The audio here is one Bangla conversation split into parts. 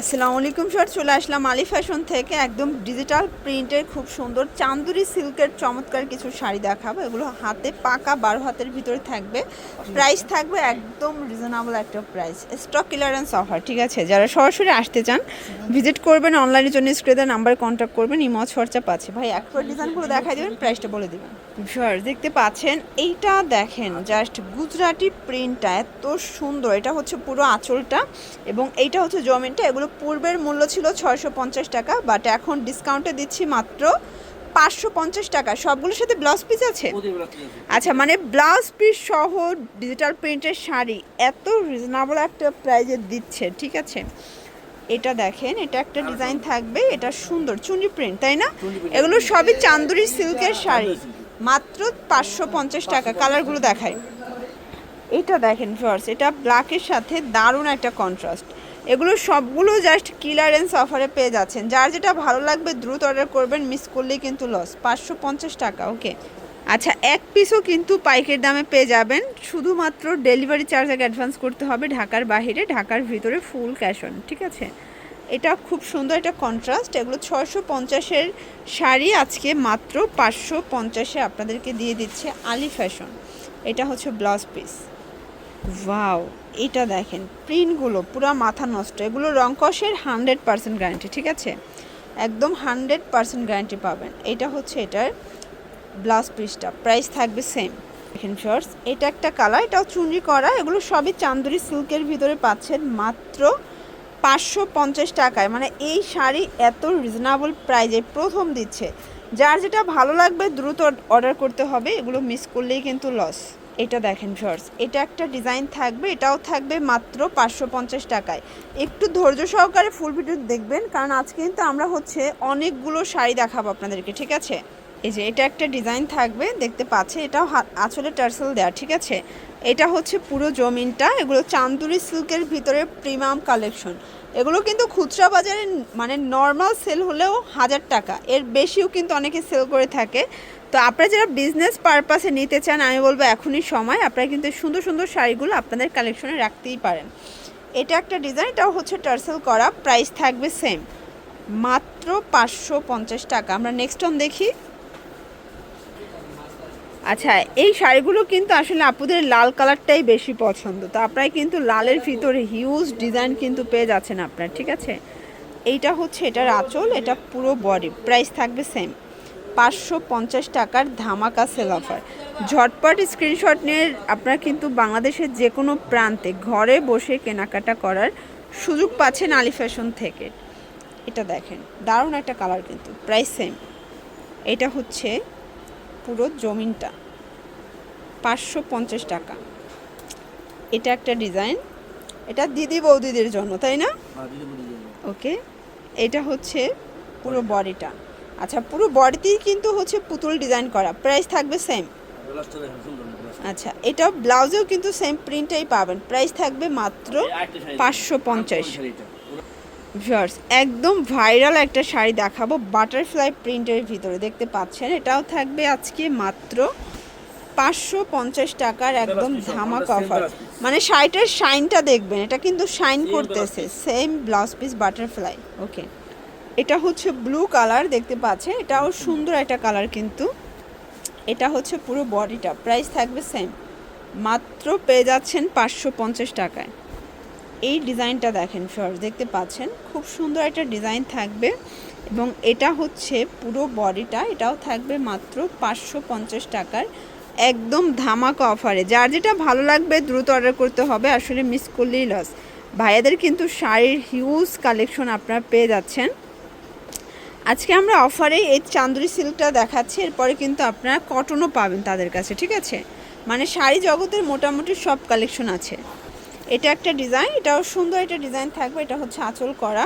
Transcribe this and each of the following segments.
আসসালামু আলাইকুম, স্যার। চলে আসলাম আলি ফ্যাশন থেকে। একদম ডিজিটাল প্রিন্টের খুব সুন্দর চান্দুরি সিল্কের চমৎকার কিছু শাড়ি দেখাবো। এগুলো হাতে পাকা বারো হাতের ভিতরে থাকবে। প্রাইস থাকবে একদম রিজনেবল একটা প্রাইস। স্টক ক্লিয়ারেন্স অফার, ঠিক আছে? যারা সরাসরি আসতে চান, ভিজিট করবেন অনলাইনের জন্য স্ক্রিনের নাম্বারে কন্ট্যাক্ট করবেন, ইমজ খরচা পাচ্ছে ভাই একবার ডিজাইনগুলো দেখাই দেবেন, প্রাইসটা বলে দেবেন। স্যার, দেখতে পাচ্ছেন, এইটা দেখেন জাস্ট গুজরাটি প্রিন্টটা এত সুন্দর। এটা হচ্ছে পুরো আঁচলটা এবং এইটা হচ্ছে জমিনটা। এগুলো পূর্বের মূল্য ছিল ছয়শো পঞ্চাশ টাকা বাট এখন ডিসকাউন্টে দিচ্ছি মাত্র পাঁচশো পঞ্চাশ টাকা। সবগুলোর সাথে ব্লাউজ পিস আছে? আচ্ছা মানে ব্লাউজ পিস সহ ডিজিটাল প্রিন্টের শাড়ি এত রিজনেবল একটা প্রাইজে দিচ্ছে ঠিক আছে? এটা দেখেন এটা একটা ডিজাইন থাকবে এটা সুন্দর চুনি প্রিন্ট তাই না? এগুলো সবই চান্দুরি সিল্কের শাড়ি। মাত্র পাঁচশো পঞ্চাশ টাকা কালারগুলো দেখায় এটা দেখেন ফার্স এটা ব্ল্যাকের সাথে দারুণ একটা কন্ট্রাস্ট এগুলো সবগুলো জাস্ট কিলারেন্স অফারে পেয়ে যাচ্ছেন। যার যেটা ভালো লাগবে দ্রুত অর্ডার করবেন মিস করলেই কিন্তু লস পাঁচশো পঞ্চাশ টাকা ওকে আচ্ছা এক পিসও কিন্তু পাইকের দামে পেয়ে যাবেন। শুধুমাত্র ডেলিভারি চার্জ আগে অ্যাডভান্স করতে হবে ঢাকার বাইরে ঢাকার ভিতরে ফুল ক্যাশ অন ঠিক আছে? এটা খুব সুন্দর একটা কন্ট্রাস্ট এগুলো ছয়শো পঞ্চাশের শাড়ি আজকে মাত্র পাঁচশো পঞ্চাশে আপনাদেরকে দিয়ে দিচ্ছে আলি ফ্যাশন এটা হচ্ছে ব্লাউজ পিস ওয়াও, এটা দেখেন, প্রিন্টগুলো পুরো মাথা নষ্ট, এগুলো রংকসের হান্ড্রেড পার্সেন্ট গ্যারান্টি ঠিক আছে? একদম হান্ড্রেড পার্সেন্ট গ্যারান্টি পাবেন। এটা হচ্ছে এটার ব্লাউজ পিসটা প্রাইস থাকবে সেম দেখেন শর্টস এটা একটা কালার এটাও চুনরি করা, এগুলো সবই চান্দুরি সিল্কের ভিতরে পাচ্ছেন মাত্র পাঁচশো পঞ্চাশ টাকায়। মানে এই শাড়ি এত রিজনেবল প্রাইজে প্রথম দিচ্ছে। যার যেটা ভালো লাগবে, দ্রুত অর্ডার করতে হবে, এগুলো মিস করলেই কিন্তু লস এটা দেখেন শর্টস এটা একটা ডিজাইন থাকবে, এটাও থাকবে মাত্র পাঁচশো পঞ্চাশ টাকায়। একটু ধৈর্য সহকারে ফুল ভিডিও দেখবেন, কারণ আজকে কিন্তু আমরা হচ্ছে অনেকগুলো শাড়ি দেখাবো আপনাদেরকে, ঠিক আছে? এই যে এটা একটা ডিজাইন থাকবে, দেখতে পাচ্ছে এটাও আঁচলে টার্সেল দেওয়া ঠিক আছে? এটা হচ্ছে পুরো জমিনটা, এগুলো চান্দুরি সিল্কের ভিতরে প্রিমিয়াম কালেকশন এগুলো কিন্তু খুচরা বাজারে মানে নর্মাল সেল হলেও হাজার টাকা, এর বেশিও কিন্তু অনেকে সেল করে থাকে। তো আপনারা যারা বিজনেস পারপাসে নিতে চান, আমি বলব এখনই সময়। আপনারা কিন্তু সুন্দর সুন্দর শাড়িগুলো আপনাদের কালেকশনে রাখতেই পারেন। এটা একটা ডিজাইন এটাও হচ্ছে টার্সেল করা প্রাইস থাকবে সেম মাত্র পাঁচশো পঞ্চাশ টাকা। আমরা নেক্সট অন দেখি। আচ্ছা এই শাড়িগুলো কিন্তু আসলে আপুদের লাল কালারটাই বেশি পছন্দ। তো আপনারা কিন্তু লালের ভিতরে হিউজ ডিজাইন কিন্তু পেয়ে যাচ্ছেন আপনার, ঠিক আছে? এইটা হচ্ছে এটার আঁচল, এটা পুরো বডি প্রাইস থাকবে সেম পাঁচশো পঞ্চাশ টাকার ধামাকা সেল অফার ঝটপট স্ক্রিনশট নিয়ে আপনারা কিন্তু বাংলাদেশের যে কোনো প্রান্তে ঘরে বসে কেনাকাটা করার সুযোগ পাচ্ছেন আলি ফ্যাশন থেকে। এটা দেখেন দারুণ একটা কালার কিন্তু প্রাইস সেম এটা হচ্ছে পুরো জমিনটা পাঁচশো পঞ্চাশ টাকা। এটা একটা ডিজাইন এটা দিদি বৌদিদের জন্য তাই না? ওকে এটা হচ্ছে পুরো বডিটা আচ্ছা পুরো বডিতেই কিন্তু হচ্ছে পুতুল ডিজাইন করা। প্রাইস থাকবে সেম আচ্ছা এটা ব্লাউজেও কিন্তু সেম প্রিন্টটাই পাবেন। প্রাইস থাকবে মাত্র পাঁচশো পঞ্চাশ। ভিউয়ার্স একদম ভাইরাল একটা শাড়ি দেখাবো বাটারফ্লাই প্রিন্টের ভিতরে। দেখতে পাচ্ছেন এটাও থাকবে আজকে মাত্র পাঁচশো পঞ্চাশ টাকার একদম ধামাক অফার মানে শাড়িটার শাইনটা দেখবেন এটা কিন্তু শাইন করতেছে। Same blouse piece butterfly okay এটা হচ্ছে ব্লু কালার দেখতে পাচ্ছেন? এটাও সুন্দর একটা কালার কিন্তু। এটা হচ্ছে পুরো বডিটা প্রাইস থাকবে সেম মাত্র পেয়ে যাচ্ছেন পাঁচশো পঞ্চাশ টাকায়। এই ডিজাইনটা দেখেন ফিওর্স দেখতে পাচ্ছেন? খুব সুন্দর একটা ডিজাইন থাকবে। এবং এটা হচ্ছে পুরো বডিটা এটাও থাকবে মাত্র পাঁচশো পঞ্চাশ টাকার একদম ধামাকা অফারে যার যেটা ভালো লাগবে, দ্রুত অর্ডার করতে হবে। আসলে মিস করলেই লস ভাইয়াদের কিন্তু শাড়ির হিউজ কালেকশন আপনারা পেয়ে যাচ্ছেন। আজকে আমরা অফারে এই চান্দুরি সিল্কটা দেখাচ্ছি, এরপরে কিন্তু আপনারা কটনও পাবেন তাদের কাছে, ঠিক আছে? মানে শাড়ি জগতের মোটামুটি সব কালেকশন আছে। এটা একটা ডিজাইন এটাও সুন্দর একটা ডিজাইন থাকবে, এটা হচ্ছে আঁচল করা।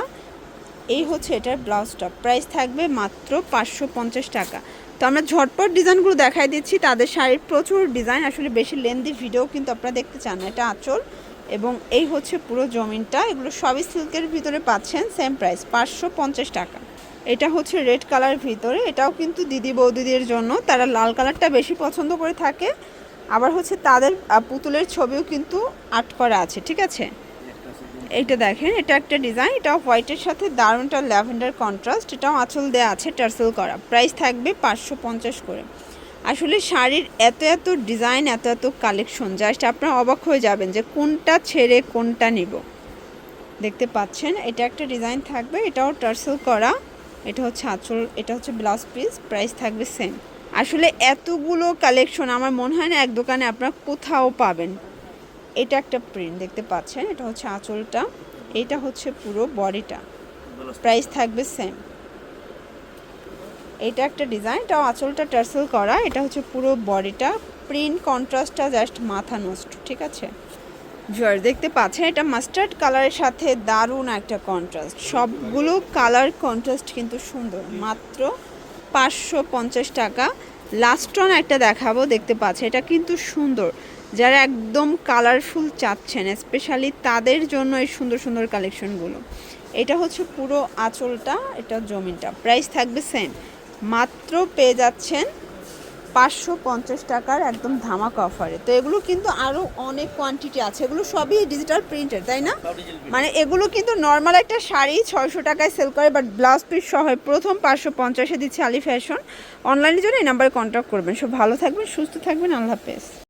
এই হচ্ছে এটার ব্লাউজটা প্রাইস থাকবে মাত্র পাঁচশো পঞ্চাশ টাকা। তো আমরা ঝটপট ডিজাইনগুলো দেখাই দিচ্ছি, তাদের শাড়ির প্রচুর ডিজাইন আসলে বেশি লেন্দি ভিডিও কিন্তু আপনারা দেখতে চান না, এটা আঁচল। এবং এই হচ্ছে পুরো জমিনটা, এগুলো সবই সিল্কের ভিতরে পাচ্ছেন সেম প্রাইস পাঁচশো পঞ্চাশ টাকা। এটা হচ্ছে রেড কালার ভিতরে, এটাও কিন্তু দিদি বৌদিদের জন্য। তারা লাল কালারটা বেশি পছন্দ করে থাকে। আবার হচ্ছে তাদের পুতুলের ছবিও কিন্তু আর্ট করা আছে, ঠিক আছে? এইটা দেখেন, এটা একটা ডিজাইন এটা হোয়াইটের সাথে দারুণটা ল্যাভেন্ডার কন্ট্রাস্ট, এটাও আঁচল দেওয়া আছে টার্সেল করা। প্রাইস থাকবে পাঁচশো পঞ্চাশ করে। আসলে শাড়ির এত এত ডিজাইন, এত এত কালেকশন, জাস্ট আপনারা অবাক হয়ে যাবেন যে কোনটা ছেড়ে কোনটা নিব। দেখতে পাচ্ছেন, এটা একটা ডিজাইন থাকবে, এটাও টার্সেল করা। এটা হচ্ছে আঁচল, এটা হচ্ছে ব্লাউজ পিস প্রাইস থাকবে সেম আসলে এতগুলো কালেকশন আমার মনে হয় না এক দোকানে আপনারা কোথাও পাবেন। এটা একটা প্রিন্ট দেখতে পাচ্ছেন? এটা হচ্ছে আঁচলটা, এটা হচ্ছে পুরো বডিটা প্রাইস থাকবে সেম এটা একটা ডিজাইন এটা আঁচলটা টার্সেল করা, এটা হচ্ছে পুরো বডিটা প্রিন্ট কন্ট্রাস্টটা জাস্ট মাথা নষ্ট, ঠিক আছে? জুয়ার দেখতে পাচ্ছেন, এটা মাস্টার্ড কালারের সাথে দারুণ একটা কন্ট্রাস্ট সবগুলো কালার কন্ট্রাস্ট কিন্তু সুন্দর। মাত্র পাঁচশো পঞ্চাশ টাকা। লাস্ট অন একটা দেখাবো, দেখতে পাচ্ছে এটা কিন্তু সুন্দর। যারা একদম কালারফুল চাচ্ছেন স্পেশালি তাদের জন্য এই সুন্দর সুন্দর কালেকশনগুলো এটা হচ্ছে পুরো আঁচলটা, এটা জমিনটা। প্রাইস থাকবে সেম মাত্র পেয়ে যাচ্ছেন পাঁচশো পঞ্চাশ টাকার একদম ধামাক অফারে। তো এগুলো কিন্তু আরও অনেক কোয়ান্টিটি আছে। এগুলো সবই ডিজিটাল প্রিন্টের তাই না? মানে এগুলো কিন্তু নর্মাল একটা শাড়ি ছয়শো টাকায় সেল করে বাট ব্লাউজ পিস সহ প্রথম পাঁচশো পঞ্চাশে দিচ্ছে আলি ফ্যাশন অনলাইনের জন্য এই নাম্বারে কন্ট্যাক্ট করবেন। সব ভালো থাকবেন সুস্থ থাকবেন। আল্লাহ হাফেজ।